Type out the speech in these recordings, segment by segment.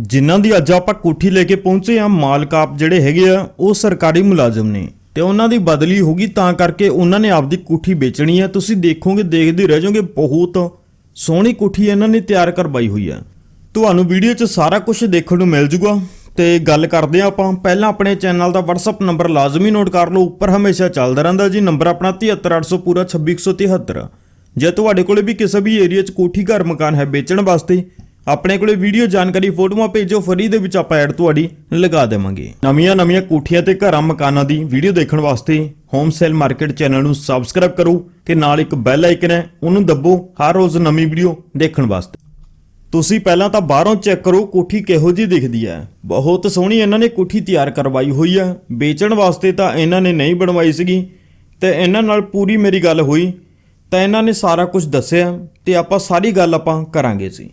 ਜਿਨ੍ਹਾਂ ਦੀ ਅੱਜ ਆਪਾਂ ਕੋਠੀ ਲੈ ਕੇ ਪਹੁੰਚੇ ਆ ਮਾਲਕ ਆਪ ਜਿਹੜੇ ਹੈਗੇ ਆ, ਉਹ ਸਰਕਾਰੀ ਮੁਲਾਜ਼ਮ ਨੇ। ਤੇ ਉਹਨਾਂ ਦੀ ਬਦਲੀ ਹੋ ਗਈ, ਤਾਂ ਕਰਕੇ ਉਹਨਾਂ ਨੇ ਆਪਦੀ ਕੋਠੀ ਵੇਚਣੀ ਹੈ ਤੁਸੀਂ ਦੇਖੋਗੇ, ਦੇਖਦੇ ਰਹਿ ਜਾਓਗੇ, ਬਹੁਤ ਸੋਹਣੀ ਕੋਠੀ ਇਹਨਾਂ ਨੇ ਤਿਆਰ ਕਰਵਾਈ ਹੋਈ ਆ। ਤੁਹਾਨੂੰ ਵੀਡੀਓ 'ਚ ਸਾਰਾ ਕੁਝ ਦੇਖਣ ਨੂੰ ਮਿਲ ਜੂਗਾ। ਤੇ ਗੱਲ ਕਰਦੇ ਆ ਆਪਾਂ। ਪਹਿਲਾਂ ਆਪਣੇ ਚੈਨਲ ਦਾ WhatsApp ਨੰਬਰ ਲਾਜ਼ਮੀ ਨੋਟ ਕਰ ਲਓ। ਉੱਪਰ ਹਮੇਸ਼ਾ ਚੱਲਦਾ ਰਹਿੰਦਾ ਜੀ। ਨੰਬਰ ਆਪਣਾ 73800 ਪੂਰਾ 26173 ਜੇ ਤੁਹਾਡੇ ਕੋਲੇ ਵੀ ਕਿਸੇ ਵੀ ਏਰੀਆ 'ਚ ਕੋਠੀ ਘਰ ਮਕਾਨ ਹੈ ਵੇਚਣ ਵਾਸਤੇ ਆਪਣੇ ਕੋਲੇ ਵੀਡੀਓ ਜਾਣਕਾਰੀ ਫੋਟੋਆਂ ਭੇਜੋ ਫਰੀ ਦੇ ਵਿੱਚ ਆਪਾਂ ਐਡ ਤੁਹਾਡੀ ਲਗਾ ਦੇਵਾਂਗੇ। ਨਵੀਆਂ ਨਵੀਆਂ ਕੋਠੀਆਂ ਤੇ ਘਰਾਂ ਮਕਾਨਾਂ ਦੀ ਵੀਡੀਓ ਦੇਖਣ ਵਾਸਤੇ ਹੋਮ ਸੇਲ ਮਾਰਕੀਟ ਚੈਨਲ ਨੂੰ ਸਬਸਕ੍ਰਾਈਬ ਕਰੋ ਤੇ ਨਾਲ ਇੱਕ ਬੈਲ ਆਈਕਨ ਹੈ, ਉਹਨੂੰ ਦੱਬੋ ਹਰ ਰੋਜ਼ ਨਵੀਂ ਵੀਡੀਓ ਦੇਖਣ ਵਾਸਤੇ। ਤੁਸੀਂ ਪਹਿਲਾਂ ਤਾਂ ਬਾਹਰੋਂ ਚੈੱਕ ਕਰੋ ਕੋਠੀ ਕਿਹੋ ਜਿਹੀ ਦਿਖਦੀ ਹੈ। ਬਹੁਤ ਸੋਹਣੀ ਇਹਨਾਂ ਨੇ ਕੋਠੀ ਤਿਆਰ ਕਰਵਾਈ ਹੋਈ ਹੈ। ਵੇਚਣ ਵਾਸਤੇ ਤਾਂ ਇਹਨਾਂ ਨੇ ਨਹੀਂ ਬਣਵਾਈ ਸੀਗੀ। ਤੇ ਇਹਨਾਂ ਨਾਲ ਪੂਰੀ ਮੇਰੀ ਗੱਲ ਹੋਈ। ਤਾਂ ਇਹਨਾਂ ਨੇ ਸਾਰਾ ਕੁਝ ਦੱਸਿਆ ਤੇ ਆਪਾਂ ਸਾਰੀ ਗੱਲ ਆਪਾਂ ਕਰਾਂਗੇ ਸੀ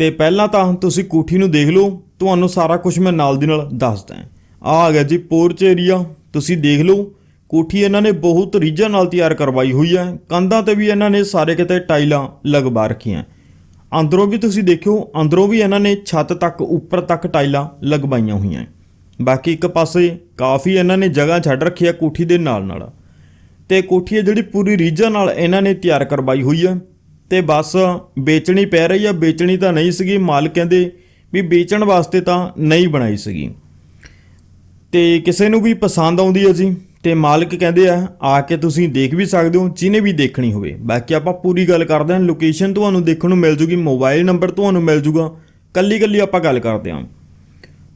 ਤੇ ਪਹਿਲਾਂ ਤਾਂ ਤੁਸੀਂ ਕੋਠੀ ਨੂੰ ਦੇਖ ਲਓ, ਤੁਹਾਨੂੰ ਸਾਰਾ ਕੁਝ ਮੈਂ ਨਾਲ ਦੀ ਨਾਲ ਦੱਸਦਾ ਆ ਆ ਗਿਆ ਜੀ ਪੋਰਚ ਏਰੀਆ ਤੁਸੀਂ ਦੇਖ ਲਓ, ਕੋਠੀ ਇਹਨਾਂ ਨੇ ਬਹੁਤ ਰੀਝਾਂ ਨਾਲ ਤਿਆਰ ਕਰਵਾਈ ਹੋਈ ਹੈ, ਕੰਧਾਂ ਤੇ ਵੀ ਇਹਨਾਂ ਨੇ ਸਾਰੇ ਕਿਤੇ ਟਾਈਲਾਂ ਲਗਵਾ ਰੱਖੀਆਂ। ਅੰਦਰੋਂ ਵੀ ਤੁਸੀਂ ਦੇਖਿਓ, ਅੰਦਰੋਂ ਵੀ ਇਹਨਾਂ ਨੇ ਛੱਤ ਤੱਕ, ਉੱਪਰ ਤੱਕ ਟਾਈਲਾਂ ਲਗਵਾਈਆਂ ਹੋਈਆਂ। ਬਾਕੀ ਇੱਕ ਪਾਸੇ ਕਾਫੀ ਇਹਨਾਂ ਨੇ ਜਗ੍ਹਾ ਛੱਡ ਰੱਖੀ ਹੈ ਕੋਠੀ ਦੇ ਨਾਲ ਨਾਲ ਤੇ ਕੋਠੀ ਹੈ ਜਿਹੜੀ ਪੂਰੀ ਰੀਝਾਂ ਨਾਲ ਇਹਨਾਂ ਨੇ ਤਿਆਰ ਕਰਵਾਈ ਹੋਈ ਹੈ। ਤੇ ਬਸ ਵੇਚਣੀ ਪੈ ਰਹੀ ਆ। ਵੇਚਣੀ ਤਾਂ ਨਹੀਂ ਸੀਗੀ। ਮਾਲਕ ਕਹਿੰਦੇ ਵੀ ਵੇਚਣ ਵਾਸਤੇ ਤਾਂ ਨਹੀਂ ਬਣਾਈ ਸੀਗੀ। ਤੇ ਕਿਸੇ ਨੂੰ ਵੀ ਪਸੰਦ ਆਉਂਦੀ ਹੈ ਜੀ। ਤੇ ਮਾਲਕ ਕਹਿੰਦੇ ਆ ਆ ਕੇ ਤੁਸੀਂ ਦੇਖ ਵੀ ਸਕਦੇ ਹੋ, ਜਿਹਨੇ ਵੀ ਦੇਖਣੀ ਹੋਵੇ। ਬਾਕੀ ਆਪਾਂ ਪੂਰੀ ਗੱਲ ਕਰਦੇ ਹਾਂ। ਲੋਕੇਸ਼ਨ ਤੁਹਾਨੂੰ ਦੇਖਣ ਨੂੰ ਮਿਲ ਜੂਗੀ ਮੋਬਾਈਲ ਨੰਬਰ ਤੁਹਾਨੂੰ ਮਿਲ ਜੂਗਾ। ਕੱਲੀ ਕੱਲੀ ਆਪਾਂ ਗੱਲ ਕਰਦੇ ਹਾਂ।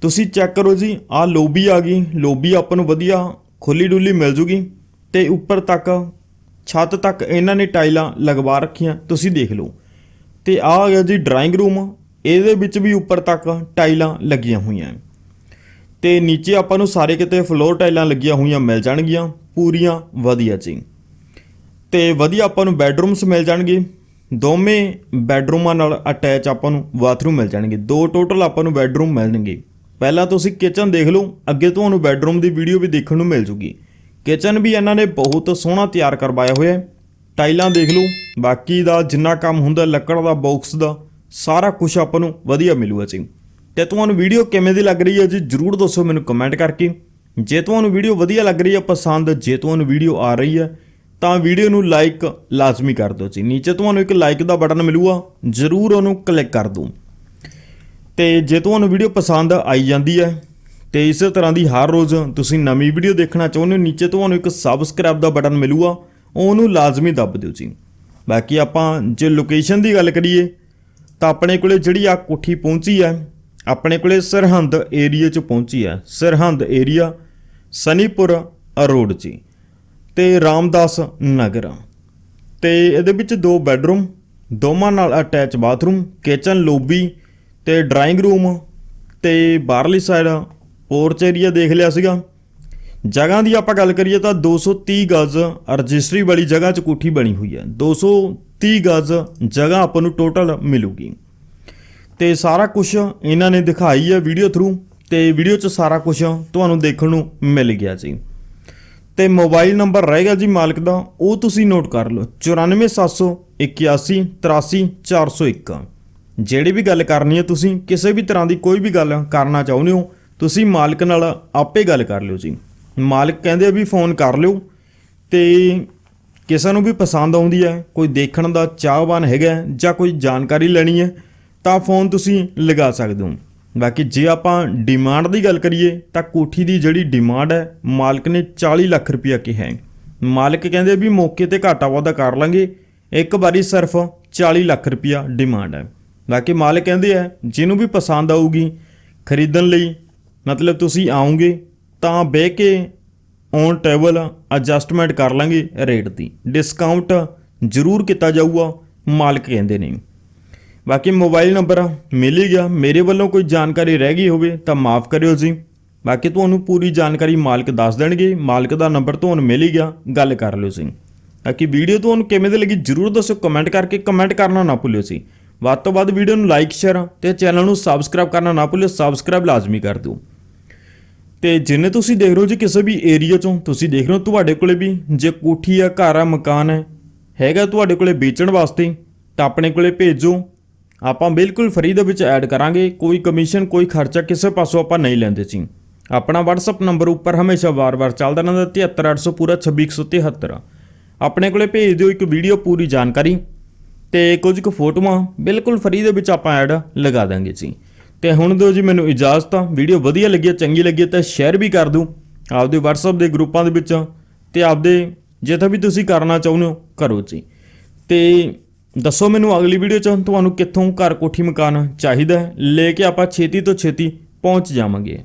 ਤੁਸੀਂ ਚੈੱਕ ਕਰੋ ਜੀ, ਆਹ ਲੋਬੀ ਆ ਗਈ। ਲੋਬੀ ਆਪਾਂ ਨੂੰ ਵਧੀਆ ਖੁੱਲੀ ਡੁੱਲੀ ਮਿਲ ਜੂਗੀ। ਤੇ ਉੱਪਰ ਤੱਕ ਛੱਤ ਤੱਕ ਇਹਨਾਂ ਨੇ ਟਾਈਲਾਂ ਲਗਵਾ ਰੱਖੀਆਂ, ਤੁਸੀਂ ਦੇਖ ਲਓ। ਤੇ ਆਹ ਆ ਗਿਆ ਜੀ ਡਰਾਇੰਗ ਰੂਮ ਇਹਦੇ ਵਿੱਚ ਵੀ ਉੱਪਰ ਤੱਕ ਟਾਈਲਾਂ ਲੱਗੀਆਂ ਹੋਈਆਂ। ਤੇ ਨੀਚੇ ਆਪਾਂ ਨੂੰ ਸਾਰੇ ਕਿਤੇ ਫਲੋਰ ਟਾਈਲਾਂ ਲੱਗੀਆਂ ਹੋਈਆਂ ਮਿਲ ਜਾਣਗੀਆਂ, ਪੂਰੀਆਂ ਵਧੀਆ ਜੀ। ਤੇ ਵਧੀਆ ਆਪਾਂ ਨੂੰ ਬੈੱਡਰੂਮਸ ਮਿਲ ਜਾਣਗੇ। ਦੋਵੇਂ ਬੈੱਡਰੂਮਾਂ ਨਾਲ ਅਟੈਚ ਆਪਾਂ ਨੂੰ ਬਾਥਰੂਮ ਮਿਲ ਜਾਣਗੇ। ਦੋ ਟੋਟਲ ਆਪਾਂ ਨੂੰ ਬੈੱਡਰੂਮ ਮਿਲਣਗੇ। ਪਹਿਲਾਂ ਤੁਸੀਂ ਕਿਚਨ ਦੇਖ ਲਓ, ਅੱਗੇ ਤੁਹਾਨੂੰ ਬੈੱਡਰੂਮ ਦੀ ਵੀਡੀਓ ਵੀ ਦੇਖਣ ਨੂੰ ਮਿਲ ਜੂਗੀ। ਕਿਚਨ ਵੀ ਇਹਨਾਂ ਨੇ ਬਹੁਤ ਸੋਹਣਾ ਤਿਆਰ ਕਰਵਾਇਆ ਹੋਇਆ ਹੈ। ਟਾਈਲਾਂ ਦੇਖ ਲਓ, ਬਾਕੀ ਦਾ ਜਿੰਨਾ ਕੰਮ ਹੁੰਦਾ ਲੱਕੜ ਦਾ ਬਾਕਸ ਦਾ, ਸਾਰਾ ਕੁਝ ਆਪਾਂ ਨੂੰ ਵਧੀਆ ਮਿਲੂਗਾ ਜੀ। ਤੇ ਤੁਹਾਨੂੰ ਵੀਡੀਓ ਕਿਵੇਂ ਦੀ ਲੱਗ ਰਹੀ ਹੈ ਜੀ, ਜਰੂਰ ਦੱਸੋ ਮੈਨੂੰ ਕਮੈਂਟ ਕਰਕੇ। ਜੇ ਤੁਹਾਨੂੰ ਵੀਡੀਓ ਵਧੀਆ ਲੱਗ ਰਹੀ ਹੈ, ਪਸੰਦ ਜੇ ਤੁਹਾਨੂੰ ਵੀਡੀਓ ਆ ਰਹੀ ਹੈ, ਤਾਂ ਵੀਡੀਓ ਨੂੰ ਲਾਈਕ ਲਾਜ਼ਮੀ ਕਰ ਦਿਓ ਜੀ। ਨੀਚੇ ਤੁਹਾਨੂੰ ਇੱਕ ਲਾਈਕ ਦਾ ਬਟਨ ਮਿਲੂਗਾ, ਜਰੂਰ ਉਹਨੂੰ ਕਲਿੱਕ ਕਰ ਦਿਓ। ਤੇ ਜੇ ਤੁਹਾਨੂੰ ਵੀਡੀਓ ਪਸੰਦ ਆਈ ਜਾਂਦੀ ਹੈ ਤੇ ਇਸੇ ਤਰ੍ਹਾਂ ਦੀ ਹਰ ਰੋਜ਼ ਤੁਸੀਂ ਨਵੀਂ ਵੀਡੀਓ ਦੇਖਣਾ ਚਾਹੁੰਦੇ ਹੋ, ਨੀਚੇ ਤੁਹਾਨੂੰ ਇੱਕ ਸਬਸਕ੍ਰਾਈਬ ਦਾ ਬਟਨ ਮਿਲੂਗਾ, ਉਹਨੂੰ ਲਾਜ਼ਮੀ ਦੱਬ ਦਿਓ ਜੀ। ਬਾਕੀ ਆਪਾਂ ਜੇ ਲੋਕੇਸ਼ਨ ਦੀ ਗੱਲ ਕਰੀਏ, ਤਾਂ ਆਪਣੇ ਕੋਲੇ ਜਿਹੜੀ ਆ ਕੋਠੀ ਪਹੁੰਚੀ ਹੈ, ਆਪਣੇ ਕੋਲੇ ਸਰਹੰਦ ਏਰੀਆ 'ਚ ਪਹੁੰਚੀ ਹੈ। ਸਰਹੰਦ ਏਰੀਆ ਸਨੀਪੁਰ ਰੋਡ ਜੀ, ਤੇ ਰਾਮਦਾਸ ਨਗਰ। ਤੇ ਇਹਦੇ ਵਿੱਚ ਦੋ ਬੈੱਡਰੂਮ ਦੋਵਾਂ ਨਾਲ ਅਟੈਚ ਬਾਥਰੂਮ ਕਿਚਨ ਲੋਬੀ ਤੇ ਡਰਾਇੰਗ ਰੂਮ ਤੇ ਬਾਹਰਲੀ ਸਾਈਡ ਪੋਰਚ ਏਰੀਆ ਦੇਖ ਲਿਆ ਸੀਗਾ। ਜਗ੍ਹਾ ਦੀ ਆਪਾਂ ਗੱਲ ਕਰੀਏ ਤਾਂ 230 ਗਜ਼ ਰਜਿਸਟਰੀ ਵਾਲੀ ਜਗ੍ਹਾ 'ਚ ਕੋਠੀ ਬਣੀ ਹੋਈ ਹੈ। 230 ਗਜ਼ ਜਗ੍ਹਾ ਆਪਾਂ ਨੂੰ ਟੋਟਲ ਮਿਲੂਗੀ। ਤੇ ਸਾਰਾ ਕੁਝ ਇਹਨਾਂ ਨੇ ਦਿਖਾਈ ਹੈ ਵੀਡੀਓ ਥਰੂ ਤੇ ਵੀਡੀਓ 'ਚ ਸਾਰਾ ਕੁਝ ਤੁਹਾਨੂੰ ਦੇਖਣ ਨੂੰ ਮਿਲ ਗਿਆ ਜੀ। ਤੇ ਮੋਬਾਈਲ ਨੰਬਰ ਰਹੇਗਾ ਜੀ ਮਾਲਕ ਦਾ। ਉਹ ਤੁਸੀਂ ਨੋਟ ਕਰ ਲਓ। 94781 83401 ਜਿਹੜੀ ਵੀ ਗੱਲ ਕਰਨੀ ਹੈ ਤੁਸੀਂ ਕਿਸੇ ਵੀ ਤਰ੍ਹਾਂ ਦੀ ਕੋਈ ਵੀ ਗੱਲ ਕਰਨਾ ਚਾਹੁੰਦੇ ਹੋ ਤੁਸੀਂ ਮਾਲਕ ਨਾਲ ਆਪੇ ਗੱਲ ਕਰ ਲਿਓ ਜੀ। ਮਾਲਕ ਕਹਿੰਦੇ ਆ ਵੀ ਫੋਨ ਕਰ ਲਿਓ ਤੇ ਕਿਸੇ ਨੂੰ ਵੀ ਪਸੰਦ ਆਉਂਦੀ ਹੈ, ਕੋਈ ਦੇਖਣ ਦਾ ਚਾਹਵਾਨ ਹੈਗਾ ਜਾਂ ਕੋਈ ਜਾਣਕਾਰੀ ਲੈਣੀ ਹੈ, ਤਾਂ ਫੋਨ ਤੁਸੀਂ ਲਗਾ ਸਕਦੇ ਹੋ। ਬਾਕੀ ਜੇ ਆਪਾਂ ਡਿਮਾਂਡ ਦੀ ਗੱਲ ਕਰੀਏ, ਤਾਂ ਕੋਠੀ ਦੀ ਜਿਹੜੀ ਡਿਮਾਂਡ ਹੈ, ਮਾਲਕ ਨੇ 40 ਲੱਖ ਰੁਪਇਆ ਕਿਹਾ ਹੈ। ਮਾਲਕ ਕਹਿੰਦੇ ਵੀ ਮੌਕੇ ਤੇ ਘਾਟਾ ਵਾਧਾ ਕਰ ਲਾਂਗੇ, ਇੱਕ ਵਾਰੀ ਸਿਰਫ 40 ਲੱਖ ਰੁਪਇਆ ਡਿਮਾਂਡ ਹੈ। ਬਾਕੀ ਮਾਲਕ ਕਹਿੰਦੇ ਆ, ਜਿਹਨੂੰ ਵੀ ਪਸੰਦ ਆਊਗੀ, ਖਰੀਦਣ ਲਈ ਮਤਲਬ ਤੁਸੀਂ ਆਉਂਗੇ ਤਾਂ ਬਹਿ ਕੇ ਔਨ ਟੇਬਲ ਐਡਜਸਟਮੈਂਟ ਕਰ ਲਾਂਗੇ ਰੇਟ ਦੀ। ਡਿਸਕਾਊਂਟ ਜ਼ਰੂਰ ਕੀਤਾ ਜਾਊਗਾ, ਮਾਲਕ ਕਹਿੰਦੇ ਨੇ। ਬਾਕੀ ਮੋਬਾਈਲ ਨੰਬਰ ਮਿਲ ਹੀ ਗਿਆ, ਮੇਰੇ ਵੱਲੋਂ ਕੋਈ ਜਾਣਕਾਰੀ ਰਹਿ ਗਈ ਹੋਵੇ ਤਾਂ ਮਾਫ ਕਰਿਓ ਜੀ। ਬਾਕੀ ਤੁਹਾਨੂੰ ਪੂਰੀ ਜਾਣਕਾਰੀ ਮਾਲਕ ਦੱਸ ਦੇਣਗੇ, ਮਾਲਕ ਦਾ ਨੰਬਰ ਤੁਹਾਨੂੰ ਮਿਲ ਹੀ ਗਿਆ, ਗੱਲ ਕਰ ਲਿਓ ਜੀ। ਬਾਕੀ ਵੀਡੀਓ ਤੁਹਾਨੂੰ ਕਿਵੇਂ ਦੀ ਲੱਗੀ ਜਰੂਰ ਦੱਸੋ ਕਮੈਂਟ ਕਰਕੇ ਕਮੈਂਟ ਕਰਨਾ ਨਾ ਭੁੱਲਿਓ ਜੀ। ਵੱਧ ਤੋਂ ਵੱਧ ਵੀਡੀਓ ਨੂੰ ਲਾਈਕ ਸ਼ੇਅਰ ਤੇ ਚੈਨਲ ਨੂੰ ਸਬਸਕ੍ਰਾਈਬ ਕਰਨਾ ਨਾ ਭੁੱਲਿਓ ਸਬਸਕ੍ਰਾਈਬ ਲਾਜ਼ਮੀ ਕਰ ਦਿਓ। ਤੇ ਜਿੰਨੇ ਤੁਸੀਂ ਦੇਖ ਰਹੇ ਹੋ ਜੀ ਕਿਸੇ ਵੀ ਏਰੀਆ ਚੋਂ, ਤੁਸੀਂ ਦੇਖ ਰਹੇ ਹੋ ਤੁਹਾਡੇ ਕੋਲੇ ਵੀ ਜੇ ਕੋਠੀ ਆ, ਘਰ ਆ, ਮਕਾਨ ਹੈ, ਹੈਗਾ ਤੁਹਾਡੇ ਕੋਲੇ ਵੇਚਣ ਵਾਸਤੇ, ਤਾਂ ਆਪਣੇ ਕੋਲੇ ਭੇਜੋ। ਆਪਾਂ ਬਿਲਕੁਲ ਫ੍ਰੀ ਦੇ ਵਿੱਚ ਐਡ ਕਰਾਂਗੇ, ਕੋਈ ਕਮਿਸ਼ਨ ਕੋਈ ਖਰਚਾ ਕਿਸੇ ਪਾਸੋਂ ਆਪਾਂ ਨਹੀਂ ਲੈਂਦੇ ਸੀ ਆਪਣਾ WhatsApp ਨੰਬਰ ਉੱਪਰ ਹਮੇਸ਼ਾ ਵਾਰ-ਵਾਰ ਚੱਲਦਾ ਰਹਿੰਦਾ 73800 ਪੂਰਾ 26173 ਆਪਣੇ ਕੋਲੇ ਭੇਜ ਦਿਓ ਇੱਕ ਵੀਡੀਓ ਪੂਰੀ ਜਾਣਕਾਰੀ, ਤੇ ਕੁਝ ਕੁ ਫੋਟੋਆਂ ਬਿਲਕੁਲ ਫ੍ਰੀ ਦੇ ਵਿੱਚ ਆਪਾਂ ਐਡ ਲਗਾ ਦਾਂਗੇ ਜੀ। ਤੇ ਹੁਣ ਦਿਓ ਜੀ ਮੈਨੂੰ ਇਜਾਜ਼ਤ ਆ। ਵੀਡੀਓ ਵਧੀਆ ਲੱਗੀ ਹੈ, ਚੰਗੀ ਲੱਗੀ ਤਾਂ ਸ਼ੇਅਰ ਵੀ ਕਰ ਦਿਓ। ਆਪਦੇ WhatsApp ਦੇ ਗਰੁੱਪਾਂ ਦੇ ਵਿੱਚ ਤੇ ਆਪਦੇ ਜਿੱਥੇ ਵੀ ਤੁਸੀਂ ਕਰਨਾ ਚਾਹੁੰਦੇ ਹੋ ਕਰੋ ਜੀ। ਤੇ ਦੱਸੋ ਮੈਨੂੰ ਅਗਲੀ ਵੀਡੀਓ ਚ ਤੁਹਾਨੂੰ ਕਿੱਥੋਂ ਘਰ ਕੋਠੀ ਮਕਾਨ ਚਾਹੀਦਾ ਲੈ ਕੇ ਆਪਾਂ ਛੇਤੀ ਤੋਂ ਛੇਤੀ ਪਹੁੰਚ ਜਾਵਾਂਗੇ।